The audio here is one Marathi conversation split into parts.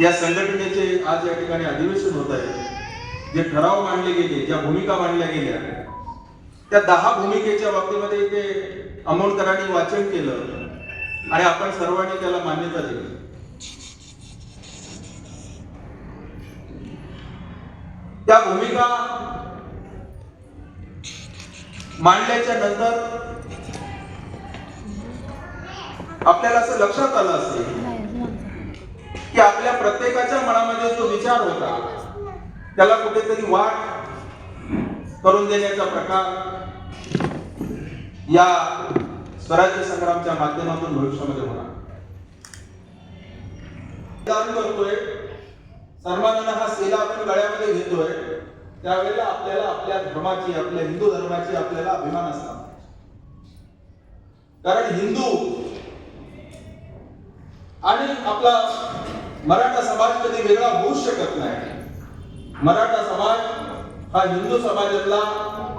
या संघटनेचे आज या ठिकाणी अधिवेशन होत आहे. जे ठराव मांडले गेले ज्या भूमिका मांडल्या गेल्या त्या दहा भूमिकेच्या बाबतीमध्ये इथे आमोणकरांनी वाचन केलं आणि आपण सर्वांनी त्याला मान्यता दिली. त्या भूमिका मांडल्याच्या नंतर आपल्याला असं लक्षात आलं असेल की आपल्या प्रत्येकाच्या मनामध्ये जो विचार होता त्याला कुठेतरी वाट करून देण्याचा प्रकार या स्वराज्य संग्रामच्या माध्यमातून भविष्यामध्ये होणार. दान करतोय सन्मानानं हा सेला आपण गळ्यामध्ये घेतोय त्यावेळेला आपल्याला आपल्या धर्माची आपल्या हिंदू धर्माची आपल्याला अभिमान असतात कारण हिंदू आणि आपला मराठा समाज कधी वेगळा होऊ शकत नाही. मराठा समाज हा हिंदू समाजातला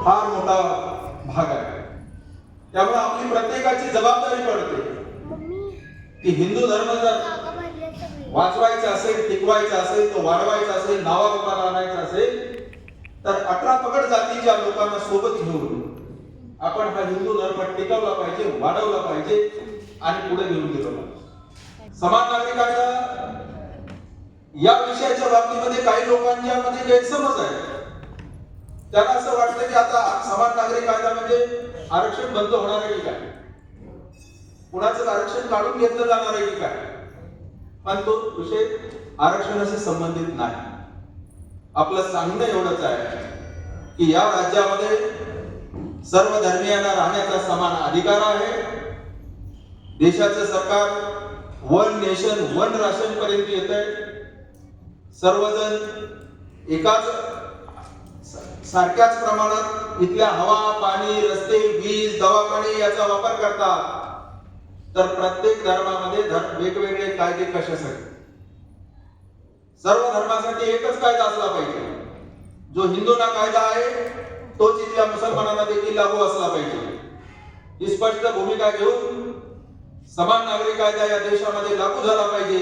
फार मोठा भाग आहे. त्यामुळे आपली प्रत्येकाची जबाबदारी पडते. की हिंदू धर्म जर वाचवायचा असेल टिकवायचा असेल तो वाढवायचा असेल नावारूपाला आणायचा असेल तर अठरा पकड जातीच्या लोकांना सोबत घेऊन आपण हा हिंदू धर्म टिकवला पाहिजे वाढवला पाहिजे आणि पुढे घेऊन गेलो पाहिजे. समान नागरिकांचा या विषयाच्या बाबतीमध्ये काही लोकांच्या मध्ये गैरसमज आहे त्यांना असं वाटतं की आता समान नागरिक कायदा म्हणजे आरक्षण बंद होणार आहे की काय? कुणाचं आरक्षण काढून घेतलं जाणार आहे की काय? पण तो विषय आरक्षणाशी संबंधित नाही. आपलं सांगणं एवढंच आहे की या राज्यामध्ये सर्व धर्मियांना राहण्याचा समान अधिकार आहे. देशाचं सरकार वन नेशन वन राशन पर्यंत येत आहे सर्वजण एकाच सारख्याच प्रमाणात इथल्या हवा पाणी रस्ते वीज दवाखाने याचा वापर करतात. तर प्रत्येक धर्मामध्ये धर्म वेगवेगळे कायदे कशासाठी? सर्व धर्मासाठी एकच कायदा असला पाहिजे. जो हिंदूंना कायदा आहे तोच इथल्या मुसलमानांना देखील लागू असला पाहिजे. ही स्पष्ट भूमिका घेऊन समान नागरिक कायदा या देशामध्ये लागू झाला पाहिजे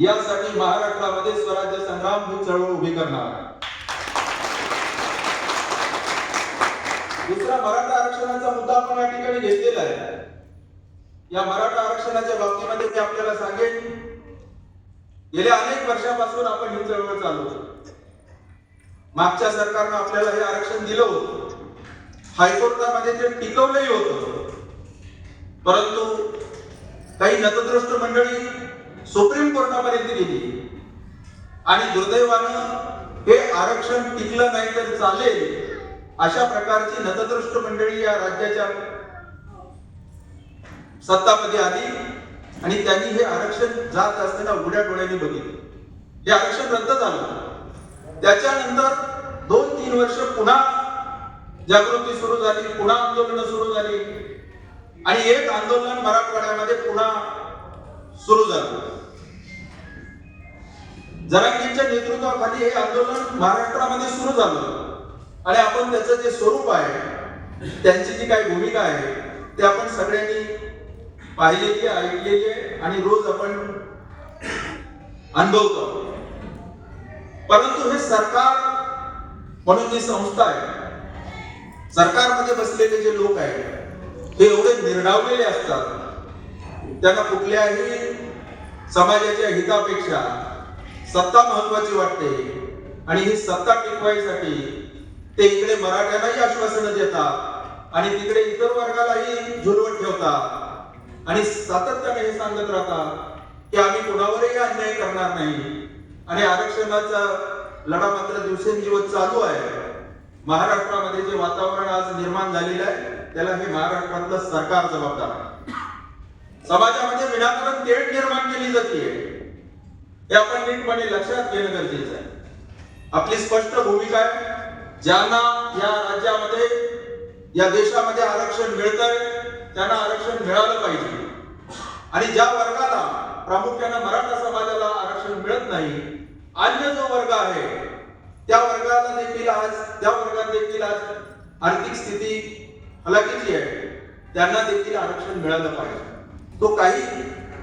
यासाठी महाराष्ट्रामध्ये स्वराज्य संग्राम ही चळवळ उभी करणार दुसरा मराठा आरक्षणाचा मुद्दा आपण या ठिकाणी घेतलेला आहे. या मराठा आरक्षणाच्या बाबतीमध्ये मी आपल्याला सांगेन गेल्या अनेक वर्षापासून आपण ही चळवळ चालवतो मागच्या सरकारनं आपल्याला हे आरक्षण दिलं होतं. हायकोर्टामध्ये ते टिकवलंही होतं. परंतु काही नतद्रष्ट मंडळी सुप्रीम कोर्टापर्यंत गेली. आणि दुर्दैवानं हे आरक्षण टिकलं नाही तर चालेल अशा प्रकारची नतद्रष्ट मंडळी या राज्याच्या सत्तामध्ये आली आणि त्यांनी हे आरक्षण जात असताना उघड्या डोळ्यांनी बघितलं. हे आरक्षण रद्द झालं. त्याच्यानंतर दोन तीन वर्ष पुन्हा जागृती सुरू झाली पुन्हा आंदोलन सुरू झाली. आणि एक आंदोलन मराठवाड्यामध्ये पुन्हा सुरू झालं. जरांगींच्या नेतृत्वाखाली हे आंदोलन महाराष्ट्रामध्ये सुरू झालं. आणि आपण त्याचं जे स्वरूप आहे त्यांची जी काही भूमिका आहे ते आपण सगळ्यांनी पाहिलेली ऐकलेली आणि रोज आपण अनुभवतो. परंतु हे सरकार म्हणून जी संस्था आहे सरकारमध्ये बसलेले जे लोक आहेत हे एवढे निर्डावलेले असतात. त्यांना कुठल्याही समाजाच्या हितापेक्षा सत्ता महत्वाची वाटते. आणि ही सत्ता टिकवायसाठी ते इकडे मराठ्यांनाही आश्वासनं देतात आणि तिकडे इतर वर्गालाही झुलवत ठेवतात. आणि सातत्याने हे सांगत राहतात की आम्ही कुणावरही अन्याय करणार नाही. आणि आरक्षणाचा लढा मात्र दिवसेंदिवस चालू आहे. महाराष्ट्रामध्ये जे वातावरण आज निर्माण झालेलं आहे त्याला हे महाराष्ट्रातलं सरकार जबाबदार आहे. समाजामध्ये विनाकारण तेढ निर्माण केली जाते हे आपण नीटपणे लक्षात घेणं गरजेचं आहे. आपली स्पष्ट भूमिका आहे ज्यांना या राज्यामध्ये या देशामध्ये आरक्षण मिळतंय त्यांना आरक्षण मिळालं पाहिजे. आणि ज्या वर्गाला प्रामुख्याने मराठा समाजाला आरक्षण मिळत नाही अन्य जो वर्ग आहे त्या वर्गाला देखील आज त्या वर्गात देखील आज आर्थिक स्थिती हलाखीची आहे? त्यांना देखील आरक्षण मिळालं पाहिजे. तो काही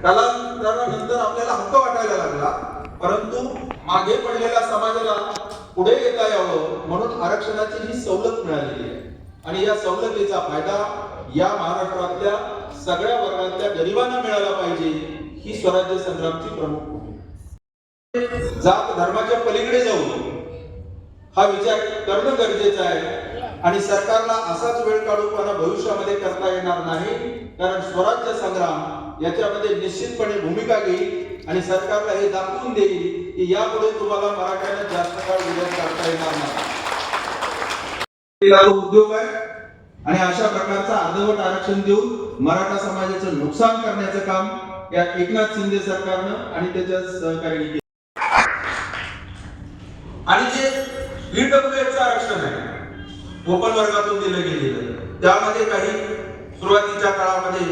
कालांतरानंतर आपल्याला हक्क वाटायला लागला. परंतु मागे पडलेल्या समाजाला पुढे येता यावं म्हणून आरक्षणाची ही सवलत मिळालेली आहे. आणि या सवलतीचा फायदा या महाराष्ट्रातल्या सगळ्या वर्गातल्या गरिबांना मिळाला पाहिजे ही स्वराज्य संग्रामची प्रमुख जात धर्माच्या पलीकडे जाऊ हा विचार करणं गरजेचं आहे. आणि सरकारला असाच वेळ काढूपणा भविष्यामध्ये करता येणार नाही. कारण स्वराज्य संग्राम याच्यामध्ये निश्चितपणे भूमिका घेईल आणि सरकारला हे दाखवून देईल की यापुढे तुम्हाला मराठ्याने जास्त काळ विरोध करता येणार नाही. उद्योग आहे. आणि अशा प्रकारचा अर्धवट आरक्षण देऊन मराठा समाजाचं नुकसान करण्याचं काम या एकनाथ शिंदे सरकारनं आणि त्याच्या सहकार्याने केलं आणि जे ईडब्ल्यूएच आरक्षण आहे. ओपन वर्गातून दिलं गेलेलं. त्यामध्ये काही सुरुवातीच्या काळामध्ये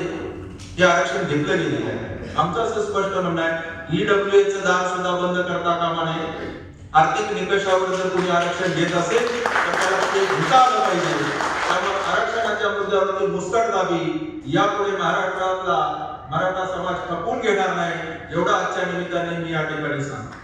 हे आरक्षण घेतलं गेलेलं आहे. आमचं असं स्पष्ट म्हणणं आहे ईडब्ल्यूएच दार सुद्धा बंद करता कामा नये. आर्थिक निकषावर जर कोणी आरक्षण घेत असेल तर त्याला ते घेता आलं पाहिजे. त्यामुळे आरक्षणाच्या मुद्द्यावरती मुस्कटदाबी यापुढे महाराष्ट्रातला मराठा समाज खपून घेणार नाही एवढा आजच्या निमित्ताने मी या ठिकाणी सांगतो.